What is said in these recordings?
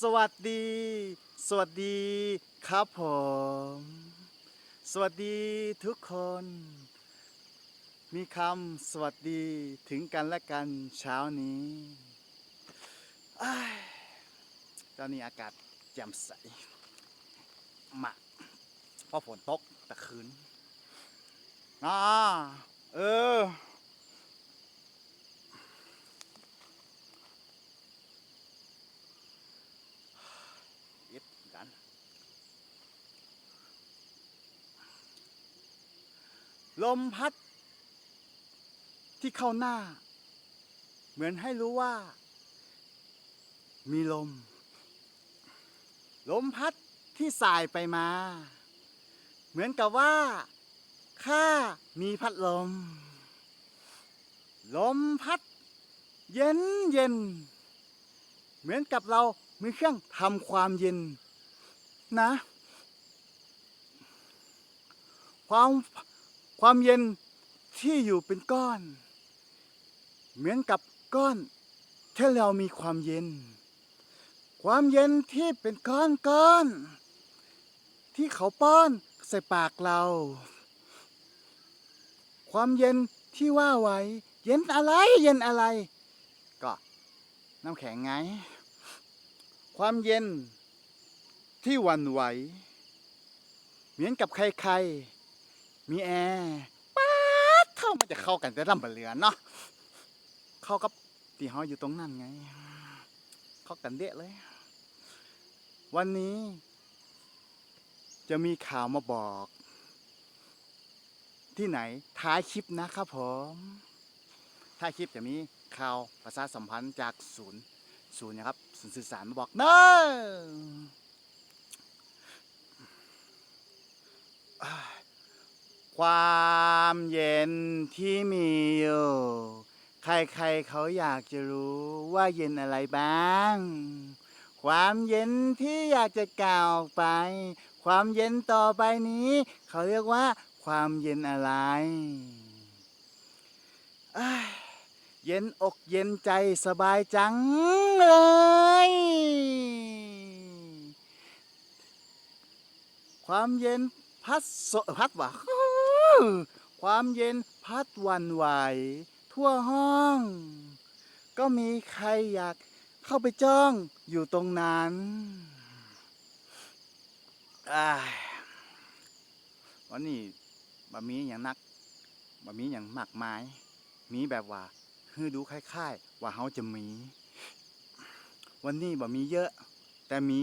สวัสดี สวัสดีครับผม สวัสดีทุกคน มีคำสวัสดีถึงกันและกันเช้านี้อ้ายตอนนี้อากาศแจ่มใสมากเพราะฝนตกแต่คืนอ่าเออ อิดกัน ลมพัด ที่เข้าหน้า เหมือนให้รู้ว่า มีลม ลมพัดที่สายไปมา เหมือนกับว่า ข้ามีพัดลม ลมพัด เย็นเย็น เหมือนกับเรามีเครื่องทำความเย็น นะ ความ ความเย็นที่อยู่เป็นก้อน เหมือนกับก้อนที่เรามีความเย็น ความเย็นที่เป็นก้อนก้อน ที่เขาป้อนใส่ปากเรา ความเย็นที่ว่าไว้ เย็นอะไรเย็นอะไร ก็น้ำแข็งไง ความเย็นที่วันไหว เหมือนกับใครๆ มีแอร์ป๊าดเข้ามาจะเข้ากันแต่ลำบะเหลือเนาะเข้ากับที่เขาอยู่ตรงนั้นไง เข้ากันเดะเลย วันนี้ จะมีข่าวมาบอก ที่ไหนท้ายคลิปนะครับผมท้ายคลิปจะมีข่าวประชาสัมพันธ์จากศูนย์ศูนย์นะครับศูนย์สื่อสารมาบอกเนอะอ่า ความเย็นที่มีอยู่ ใครๆเขาอยากจะรู้ว่าเย็นอะไรบ้าง ความเย็นที่อยากจะกล่าวออกไป ความเย็นต่อไปนี้ เขาเรียกว่า ความเย็นอะไรเย็นอกเย็นใจสบายจังเลย ความเย็นพัดโสพัดวะ ความเย็นพัดวันไหว ทั่วห้อง ก็มีใครอยากเข้าไปจ้องอยู่ตรงนั้นวันนี้บะมีอย่างนักบะมีอย่างมากมาย มีแบบว่าคือดูคล้ายๆ ว่าเฮาจะมี วันนี้บ่มีเยอะ แต่มี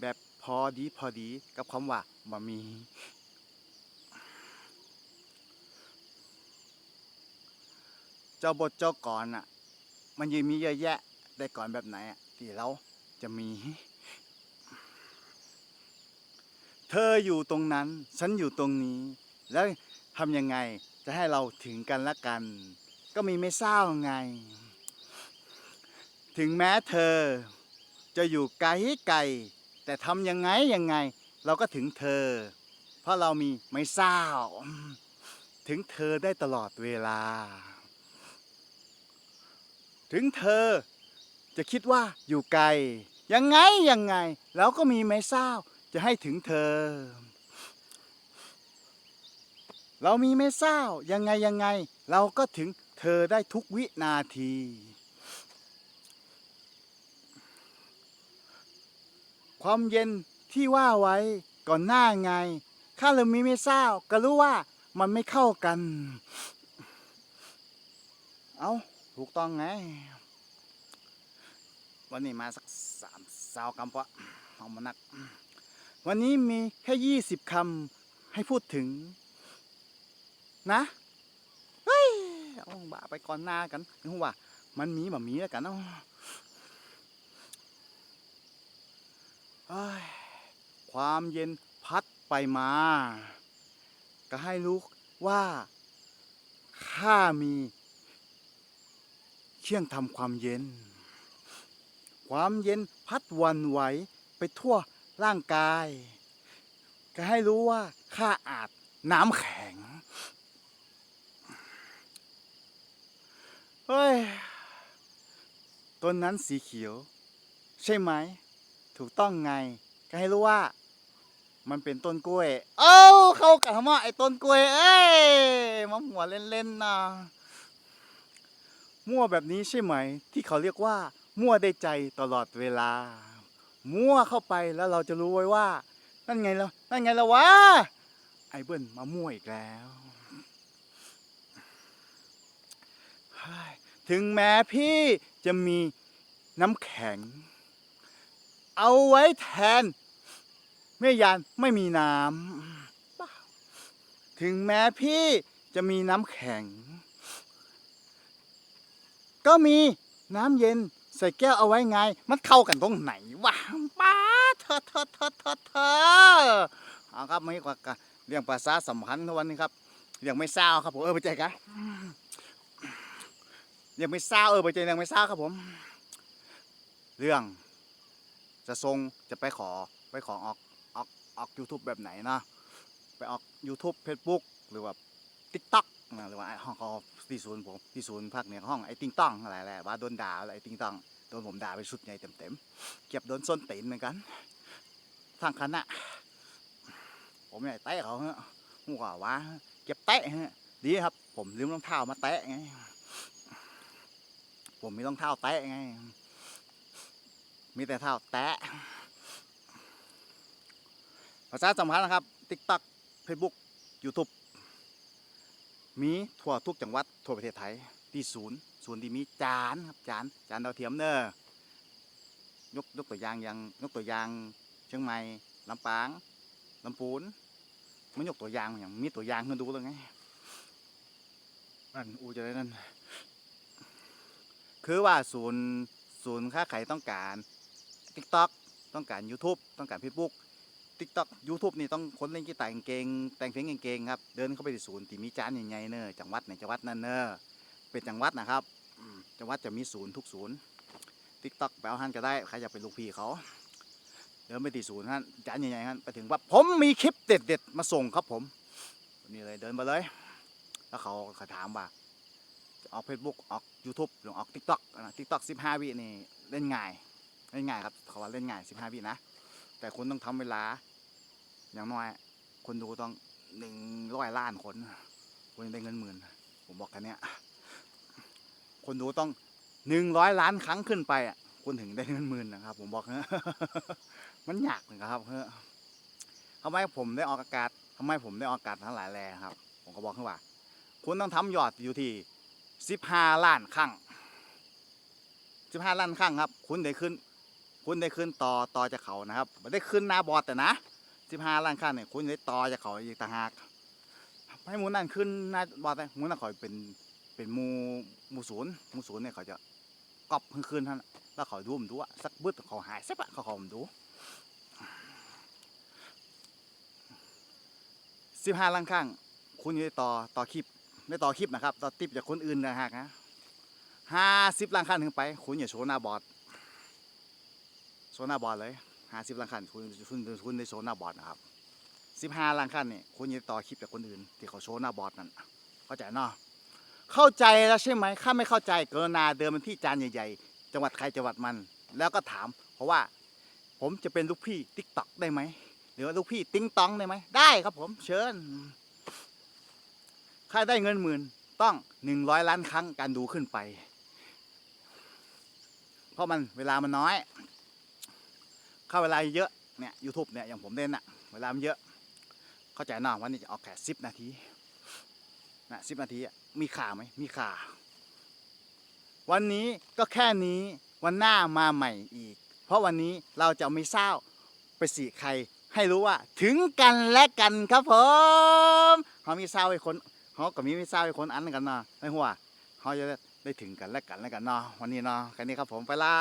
แบบพอดีพอดีกับคำว่าบ่มี เจ้าบทเจ้าก่อนอะ มันยังมีเยอะแยะได้ก่อนแบบไหนอะที่เราจะมี เธออยู่ตรงนั้น ฉันอยู่ตรงนี้ แล้วทำยังไงจะให้เราถึงกันละกัน ก็มีไม่เศร้าไง ถึงแม้เธอ จะอยู่ไกลไกลแต่ทำยังไงยังไง เราก็ถึงเธอ เพราะเรามีไม่เศร้า ถึงเธอได้ตลอดเวลา ถึงเธอ จะคิดว่าอยู่ไกล ยังไงยังไงเราก็มีไม่เศร้าจะให้ถึงเธอ เรามีไม่เศร้ายังไงยังไง เราก็ถึงเธอได้ทุกวินาที ความเย็นที่ว่าไว้ก่อนหน้าไง ข้าเรามีไม่เศร้าก็รู้ว่ามันไม่เข้ากัน เอา ถูกต้องไง วันนี้มาสักสามสาวกำปะเอามานัก วันนี้มีแค่ยี่สิบคำให้พูดถึง นะ เฮ้ย เอาบ่าไปก่อนหน้ากันนึกว่า มันมีแบบมีแล้วกันเนาะความเย็นพัดไปมา ก็ให้รู้ว่า ข้ามี เครื่องทำความเย็น ความเย็นพัดวันไหวไปทั่วร่างกาย ก็ให้รู้ว่าข้าอาบน้ำแข็ง เฮ้ยต้นนั้นสีเขียว ใช่ไหม ถูกต้องไง ก็ให้รู้ว่า มันเป็นต้นกล้วย เอ้า เข้ากับมาไอ้ต้นกล้วย เอ้ยมาหัวเล่นๆนะ มั่วแบบนี้ใช่ไหม ที่เขาเรียกว่า มั่วได้ใจตลอดเวลา มั่วเข้าไปแล้วเราจะรู้ไว้ว่า นั่นไงแล้วนั่นไงแล้ววะไอ้เบิ้ลมามั่วอีกแล้วถึงแม้พี่จะมีน้ำแข็ง เอาไว้แทนแม่ยานไม่มีน้ำถึงแม้พี่จะมีน้ำแข็ง ก็มีน้ำเย็นใส่แก้วเอาไว้ไง มันเข้ากันตรงไหนวะป้าเธอเธอเธอเธอเธอเอาครับไม่กว่ากันเรื่องภาษาสำคัญทุกวันนี้ครับเรื่องไม่เศร้าครับผมเออไปใจกันเรื่องไม่เศร้าเออไปใจเรื่องไม่เศร้าครับผม เรื่อง จะทรงจะไปขอไปขอออกออกออก YouTube แบบไหนนะไปออก YouTube Facebook หรือว่า TikTok หรือว่าอ้ห้องเขา ที่ศูนย์ผมที่ศูนย์ภาคเหนือห้องไอ้ติงต้องอะไรแหละว่าโดนด่าอะไรไอ้ติงต้องโดนผมด่าไปชุดใหญ่เต็มๆเก็บโดนส้นตีนเหมือนกันทางคณะผมใหญ่เตะเขาฮะหัวว่าเก็บเตะฮะดีครับ ผมลืมรองเท้ามาเตะไงผมมีรองเท้าเตะไง มีแต่เท้าแตะภาษาสำคัญนะครับ TikTok Facebook YouTube มีทั่วทุกจังหวัดทั่วประเทศไทยที่ศูนย์ศูนย์ที่มีจานครับจานจานดาวเทียมเนอะยกยกตัวอย่างอย่างยกตัวอย่างเชียงใหม่ลำปางลำพูนมันยกตัวอย่างอย่างมีตัวอย่างให้ดูเลยไงนั่นอูจะได้นั่นคือว่าศูนย์ศูนย์ค้าขายต้องการ TikTok ต้องการ YouTube ต้องการ Facebook TikTok YouTube นี่ต้องคนเล่นกีตาร์เก่งแต่งเพลงเก่งๆครับ เดินเข้าไปที่ศูนย์ที่มีจานใหญ่ๆเนอจังหวัดไหนจังหวัดนั่นเนอเป็นจังหวัดนะครับจังหวัดจะมีศูนย์ทุกศูนย์ TikTok ไปเอาหันก็ได้ใครอยากเป็นลูกพี่เขา เดินไปที่ศูนย์ฮันจานใหญ่ๆฮันไปถึงว่าผมมีคลิปเด็ดๆมาส่งครับผมนี่เลยเดินมาเลย แล้วเขาเขาถามว่าออก Facebook ออก YouTube หรือออก TikTok นะ TikTok 15วินี่เล่นง่ายเล่นง่ายครับเขาว่าเล่นง่าย15วินะแต่คุณต้องทำเวลา อย่างน้อย คนดูต้องหนึ่งร้อยล้านคนคุณได้เงินหมื่น ผมบอกแค่เนี้ยคนดูต้องหนึ่งร้อยล้านครั้งขึ้นไปอะคุณถึงได้เงินหมื่นนะครับ ผมบอกเนะมันยากนะครับเฮ้อทำไมผมได้ออกอากาศทำไมผมได้ออกอากาศทั้งหลายแลครับ ผมก็บอกให้นว่า คุณต้องทำยอดอยู่ที่สิบห้าล้านครั้งสิบห้าล้านครั้งครับ คุณได้ขึ้น คุณได้ขึ้นต่อต่อจากเขานะครับไม่ได้ขึ้นหน้าบอดแต่นะ สิบห้าล้านครั้งเนี่ยคุณได้ต่อจากเขาอีกต่างหากให้หมูนั่นขึ้นหน้าบอดแต่หมูนั่นเขาเป็นเป็นหมูหมูศูนย์หมูศูนย์เนี่ยเขาจะกอบขึ้นท่านแล้วเขาดูมดูอะสักบึ้ดเขาหายสักปะเขาเขามดูสิบห้าล้านครั้งคุณได้ต่อต่อคลิปไม่ต่อคลิปนะครับต่อติปจากคนอื่นนะฮะนะห้าสิบล้านขั้นถึงไป คุณอย่าโชว์หน้าบอดโชว์หน้าบอดเลย ห้าสิบล้านขั้นคุณคุณคุณได้โชว์หน้าบอร์ดนะครับสิบห้าล้านขั้นนี่คุณอย่าต่อคลิปจากคนอื่น ที่เขาโชว์หน้าบอร์ดนั่นเข้าใจเนาะเข้าใจแล้วใช่ไหมข้าไม่เข้าใจกรุณาเดินมาที่จานใหญ่ๆ จังหวัดใครจังหวัดมัน แล้วก็ถาม เพราะว่าผมจะเป็นลูกพี่ติ๊กต็อกได้ไหมหรือว่าลูกพี่ติ้งตองได้ไหมได้ครับผมเชิญถ้าได้เงินหมื่นต้องหนึ่งร้อยล้านครั้งการดูขึ้นไป เพราะมันเวลามันน้อย เข้าเวลาเยอะเนี่ย YouTube เนี่ยอย่างผมเล่นอะเวลามันเยอะ เข้าใจเนาะวันนี้จะออกแค่สิบนาทีนะสิบนาทีอะมีข่าไหมมีข่า วันนี้ก็แค่นี้วันหน้ามาใหม่อีก เพราะวันนี้เราจะไม่เศร้าไปสีใคร ให้รู้ว่า ถึงกันและกันครับผมเขามีเศร้าไอ้คนเขาก็มีไม่ทราไอ้คนอันกันเนาะไม่หัวเขาจะได้ถึงกันและกันและกันเนาะวันนี้เนาะแค่นี้ครับผมไปละ